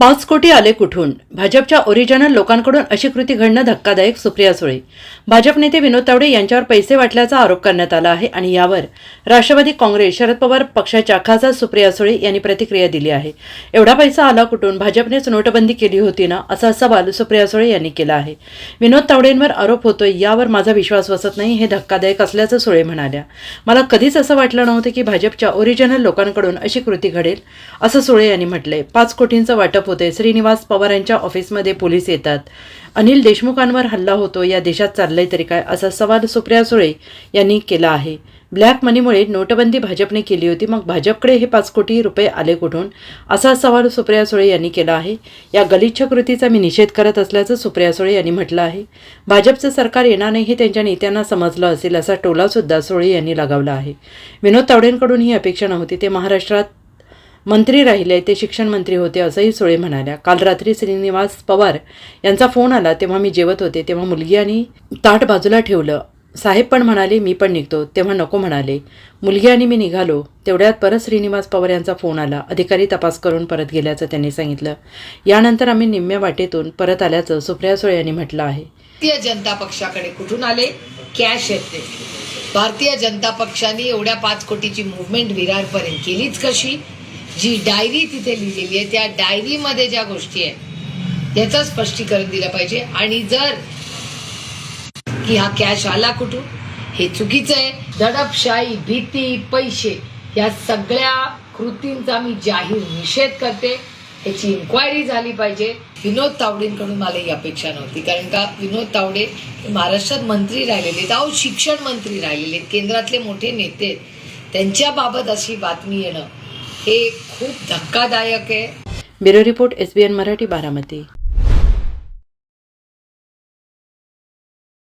पाच कोटी आले कुठून? भाजपच्या ओरिजिनल लोकांकडून अशी कृती घडणं धक्कादायक सुप्रिया सुळे. भाजप नेते विनोद तावडे यांच्यावर पैसे वाटल्याचा आरोप करण्यात आला आहे आणि यावर राष्ट्रवादी काँग्रेस शरद पवार पक्षाच्या खासदार सुप्रिया सुळे यांनी प्रतिक्रिया दिली आहे. एवढा पैसा आला कुठून? भाजपनेच नोटबंदी केली होती ना? असा सवाल सुप्रिया सुळे यांनी केला आहे. विनोद तावडेंवर आरोप होतोय यावर माझा विश्वास बसत नाही हे धक्कादायक असल्याचं सुळे म्हणाल्या. मला कधीच असं वाटलं नव्हतं की भाजपच्या ओरिजिनल लोकांकडून अशी कृती घडेल असं सुळे यांनी म्हटलंय. पाच कोटींचं वाटप होते. श्रीनिवास पवार यांच्या ऑफिसमध्ये पोलीस येतात. अनिल देशमुखांवर हल्ला होतो. या देशात चाललंय तरी काय? असा सवाल सुप्रिया सुळे यांनी केला आहे. ब्लॅक मनीमुळे नोटबंदी भाजपने केली होती. मग भाजपकडे हे पाच कोटी रुपये आले कुठून? असा सवाल सुप्रिया सुळे यांनी केला आहे. या गलिच्छ कृतीचा मी निषेध करत असल्याचं सुप्रिया सुळे यांनी म्हटलं आहे. भाजपचं सरकार येणार नाही हे त्यांच्या नेत्यांना समजलं असेल असा टोलासुद्धा सुळे यांनी लगावला आहे. विनोद तावडेंकडून ही अपेक्षा नव्हती. ते महाराष्ट्रात मंत्री राहिले ते शिक्षण मंत्री होते असंही सुळे म्हणाल्या. काल रात्री श्रीनिवास पवार यांचा फोन आला तेव्हा मी जेवत होते तेव्हा मुलगी आणि ताट बाजूला ठेवलं. साहेब पण म्हणाले मी पण निघतो तेव्हा नको म्हणाले. मुलगी आणि मी निघालो तेवढ्यात परत श्रीनिवास पवार यांचा फोन आला. अधिकारी तपास करून परत गेल्याचं त्यांनी सांगितलं. यानंतर आम्ही निम्म्या वाटेतून परत आल्याचं सुप्रिया सुळे यांनी म्हटलं आहे. भारतीय जनता पक्षाकडे कुठून आले? कॅश येते. भारतीय जनता पक्षाने एवढ्या पाच कोटीची मुवमेंट विरारपर्यंत केलीच कशी? जी डायरी तिथे लिहिलेली आहे त्या डायरीमध्ये ज्या गोष्टी आहेत याचं स्पष्टीकरण दिलं पाहिजे. आणि जर की हा कॅश आला कुठून हे चुकीचं आहे. दडपशाही भीती पैसे या सगळ्या कृतींचा मी जाहीर निषेध करते. याची इन्क्वायरी झाली पाहिजे. विनोद तावडेंकडून मला ही अपेक्षा नव्हती. कारण का विनोद तावडे महाराष्ट्रात मंत्री राहिलेले आहेत अहो शिक्षण मंत्री राहिलेले आहेत केंद्रातले मोठे नेते त्यांच्याबाबत अशी बातमी येणं हे खूप धक्कादायक आहे. Bureau report S B N Marathi Baramati.